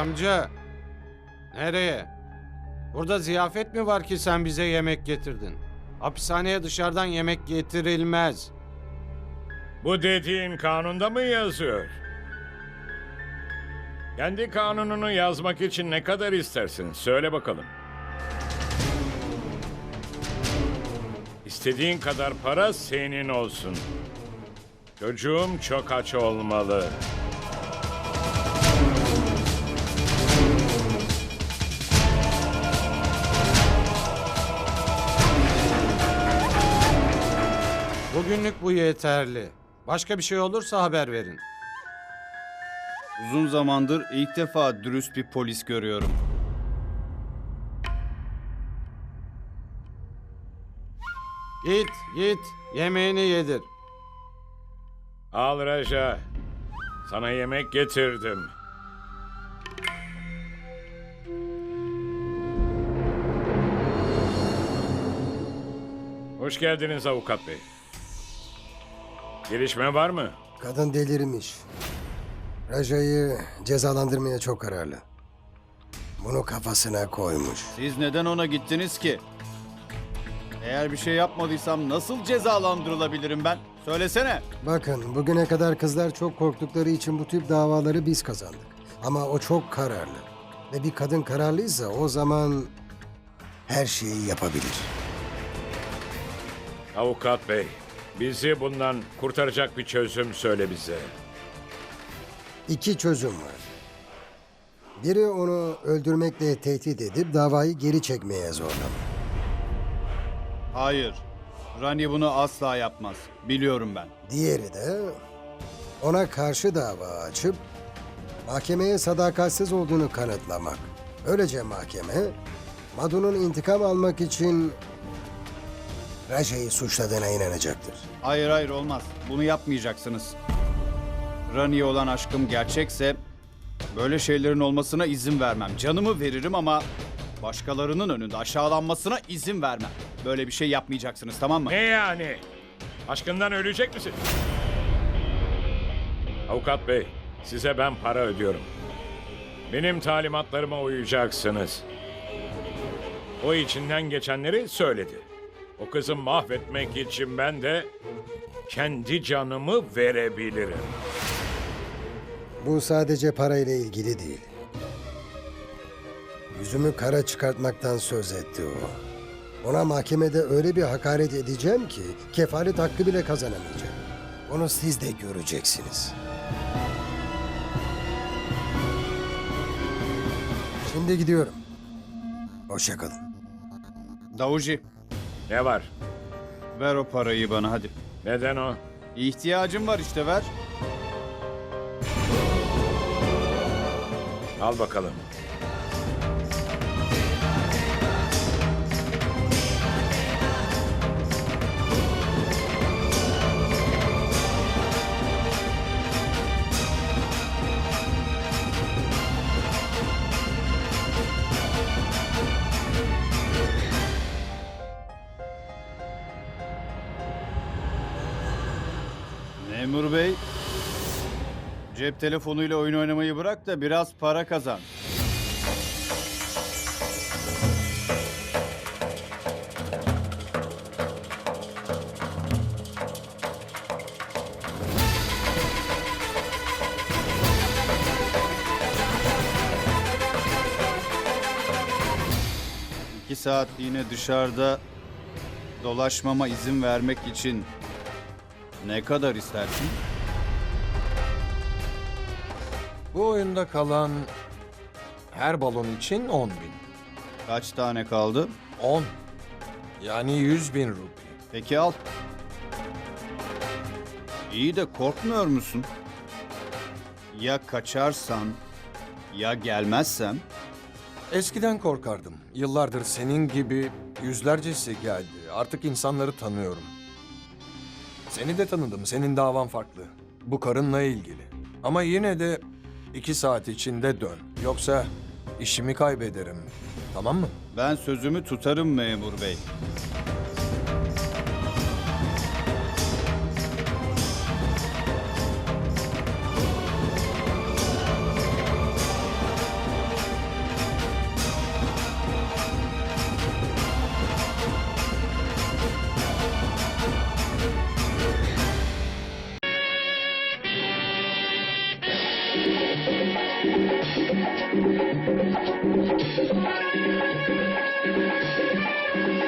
Amca. Nereye? Burada ziyafet mi var ki sen bize yemek getirdin? Hapishaneye dışarıdan yemek getirilmez. Bu dediğin kanunda mı yazıyor? Kendi kanununu yazmak için ne kadar istersin? Söyle bakalım. İstediğin kadar para senin olsun. Çocuğum çok aç olmalı. Bugünlük bu yeterli. Başka bir şey olursa haber verin. Uzun zamandır ilk defa dürüst bir polis görüyorum. Git, git. Yemeğini yedir. Al Raja. Sana yemek getirdim. Hoş geldiniz avukat bey. Gelişme var mı? Kadın delirmiş. Raja'yı cezalandırmaya çok kararlı. Bunu kafasına koymuş. Siz neden ona gittiniz ki? Eğer bir şey yapmadıysam nasıl cezalandırılabilirim ben? Söylesene. Bakın bugüne kadar kızlar çok korktukları için bu tip davaları biz kazandık. Ama o çok kararlı. Ve bir kadın kararlıysa o zaman her şeyi yapabilir. Avukat bey, bizi bundan kurtaracak bir çözüm söyle bize. İki çözüm var. Biri onu öldürmekle tehdit edip davayı geri çekmeye zorlamak. Hayır. Rani bunu asla yapmaz. Biliyorum ben. Diğeri de ona karşı dava açıp mahkemeye sadakatsiz olduğunu kanıtlamak. Böylece mahkeme Madu'nun intikam almak için Raja'yı suçladığına inanacaktır. Hayır hayır olmaz. Bunu yapmayacaksınız. Rani'ye olan aşkım gerçekse böyle şeylerin olmasına izin vermem. Canımı veririm ama başkalarının önünde aşağılanmasına izin vermem. Böyle bir şey yapmayacaksınız tamam mı? Ne yani? Aşkından ölecek misin? Avukat bey, size ben para ödüyorum. Benim talimatlarıma uyacaksınız. O içinden geçenleri söyledi. O kızı mahvetmek için ben de kendi canımı verebilirim. Bu sadece parayla ilgili değil. Yüzümü kara çıkartmaktan söz etti o. Ona mahkemede öyle bir hakaret edeceğim ki kefalet hakkı bile kazanamayacak. Onu siz de göreceksiniz. Şimdi gidiyorum. Hoşça kalın. Davuji Ne var? ver o parayı bana hadi. Neden o? İhtiyacım var işte ver. Al bakalım. Memur bey. Cep telefonuyla oyun oynamayı bırak da biraz para kazan. İki saatliğine dışarıda dolaşmama izin vermek için ne kadar istersin? Bu oyunda kalan her balon için 10 bin. Kaç tane kaldı? 10. Yani 100 bin rupi. Peki al. İyi de korkmuyor musun? Ya kaçarsan, ya gelmezsem? Eskiden korkardım. Yıllardır senin gibi yüzlercesi geldi. Artık insanları tanıyorum. Seni de tanıdım. Senin davan farklı. Bu karınla ilgili. Ama yine de iki saat içinde dön. Yoksa işimi kaybederim. Tamam mı? Ben sözümü tutarım memur bey.「そろーりそろり」